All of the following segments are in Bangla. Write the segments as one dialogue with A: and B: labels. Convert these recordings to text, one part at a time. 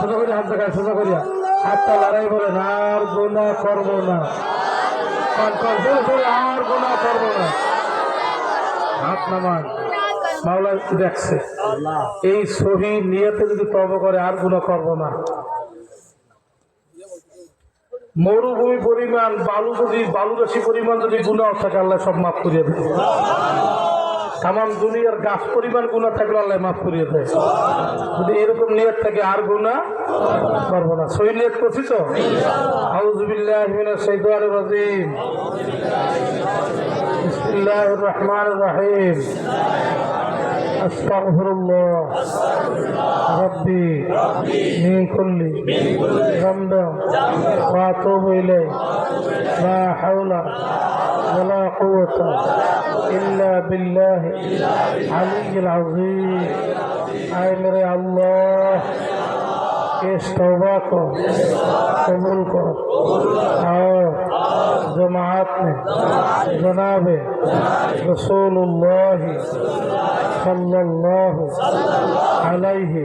A: সোজা করিয়া, হাত দেখায়, সোজা করিয়া। হাতটা লড়াই বলেন, আর গুণা করব না। আর গুণা করব না। হাত নামান। মাওলা দেখছে। এই সহি নিয়তে যদি তব করে, আর গুণা করব না। মরুভূমি পরিমাণ বালু যদি বালুরাশি পরিমাণ যদি গুণা থাকে, আল্লাহ সব মাফ করিয়ে দেয় তামাম দুনিয়ার গাছ পরিমাণ গুণা থাকলে আল্লাহ মাফ করিয়ে দেয় যদি এরকম নিয়ত থাকে আর গুণা করবো না সই নিয়ত করছি তো আউজুবিল্লাহ মিনাশ শাইতানির রাজিম বিসমিল্লাহির রহমানির রহিম أستغفر الله ربي من كل ذنب وأتوب إليه لا حول ولا قوة إلا بالله علي العظيم أي मेरे الله इस तोबा को कबूल करो और जमात में जनाब रसूलुल्लाह सल्लल्लाहु अलैहि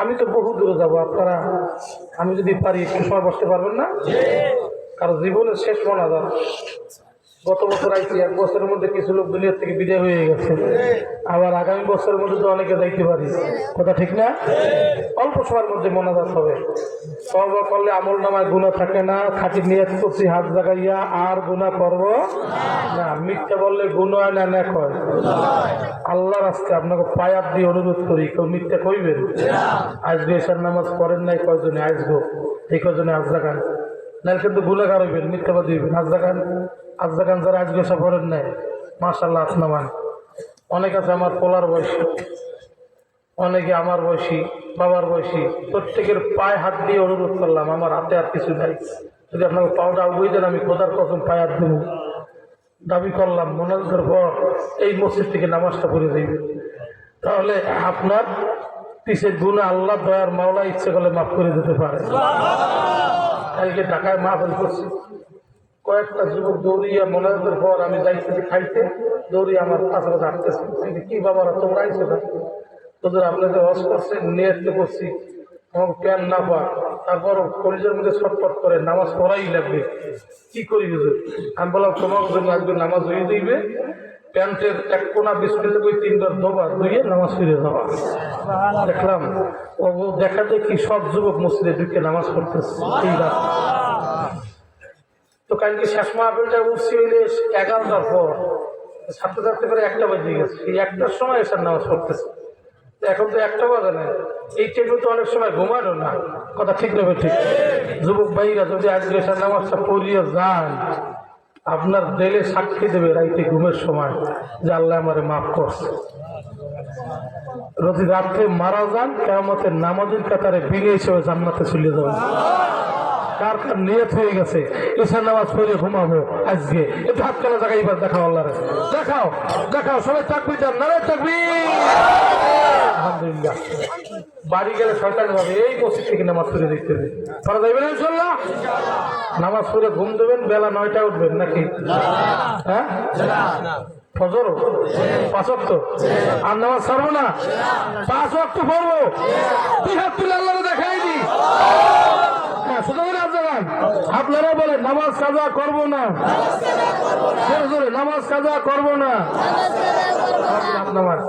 A: আমি তো বহু দূরে যাব আপনারা আমি যদি পারি একটু সময় বসতে পারবেন না? কারও জীবনের শেষ মোলাদার গত বছর আইছি এক বছরের মধ্যে কিছু লোক দুনিয়ার থেকে বিদায় হয়ে গেছে। আবার আগামী বছরের মধ্যে তো অনেকে যাইতে পারি। কথা ঠিক না? অল্প সময়ের মধ্যে মনাজাত হবে। তবা করলে আমল নামায় গুণা থাকে না খাঁটি নিয়ত করছি হাত জাগাইয়া আর গুণা করব না। মিথ্যা বললে গুণ হয় না না কয় আল্লাহর আজকে আপনাকে পায়াত দিয়ে অনুরোধ করি কেউ মিথ্যা কইবেন? আজকে এসার নামাজ পড়েন নাই কয়জনে আজগো এই কয়জনে আজ জাগান? নাহলে কিন্তু গুণাগার হইবেন মিথ্যাবাদী হইবেন। আজ জাগান আজ জাগান যারা আজকে সব পড়েন নাই মাশাল্লাহ আসনামান অনেক আছে আমার পোলার বয়সী, অনেকে আমার বয়সী, বাবার বয়সী, প্রত্যেকের পায়ে হাত দিয়ে অনুরোধ করলাম, আমার হাতে আর কিছু নাই। যদি আপনাকে পাওটা আগুই দেন, আমি খোদার কসম পায়ে হাত দেবো। দাবি করলাম মনোযোগের পর এই মসজিদ থেকে নামাজটা পড়ে দিবে তাহলে আপনার পিছের গুণা আল্লাহ, দয়ার মাওলা, ইচ্ছে করলে মাফ করে দিতে পারে। কালকে ঢাকায় মাহফিল করছি, কয়েকটা যুবক দৌড়িয়া মনোযোগের পর আমি যাইতেছি খাইতে, দৌড়িয়ে আমার হাঁটতেছি। কিন্তু কি বাবারা, তোমরা আইছো না তোদের আপনাদের হস করছে নিয়ত করছি। আমাকে প্যান না পা তারপর কলেজের মধ্যে ছটফট করে নামাজ পড়াই লাগবে। কি করি বুঝে আমি বললাম, তোমার জন্য একজন নামাজ হয়ে দিবে প্যান্টের এক কোনা বিস্কুটে ওই তিনবার ধোবা, ধুয়ে নামাজ ফিরে যাওয়া দেখলাম, ও দেখা দেখি সব যুবক মসজিদে ঢুকে নামাজ পড়তেছে তো কালকে শেষ মাহফিলটা উঠছি হইলে এগারোটার পর ছাত্র ছাত্রী করে একটা বাজে গেছে। এই একটার সময় এসার নামাজ পড়তেছে। এখন তো একটা বাজে না। এই টাইমে তো অনেক সময় ঘুমানো না। কথা ঠিক নেবে ঠিক। যুবক ভাইরা যদি আজকে এসার নামাজটা পড়িয়ে যান আপনার দেলে সাক্ষী দেবে রাইতে ঘুমের সময় যে আল্লাহ আমারে মাফ করছে। যদি রাত্রে মারা যান কেমতের নামাজের কাতারে বিনে হিসেবে জান্নাতে চলে যাবেন। কার কার নিয়ত হয়ে গেছে? ঈশান নামাজ পড়ে ঘুমাবো আজকে। একটু হাত কালা জায়গায় এবার দেখাও আল্লাহ দেখাও দেখাও, সবাই থাকবি যান না থাকবি আলহামদুলিল্লাহ। বাড়ি গেলে সরকার ভাবে এই মসজিদ থেকে নামাজ পড়ে দেখতে হবে। পারা যাবে না ইনশাল্লাহ নামাজ পড়ে ঘুম দেবেন বেলা নয়টা উঠবেন নাকি? হ্যাঁ? ফজর? পাঁচ অক্ট আর নামাজ ছাড়বো না? পাঁচ অক্ট পড়ব। হাত তুলে দেখাই দি হ্যাঁ আপনারা বলে নামাজ কাজা করব না? নামাজ কাজা করব না? নামাজ।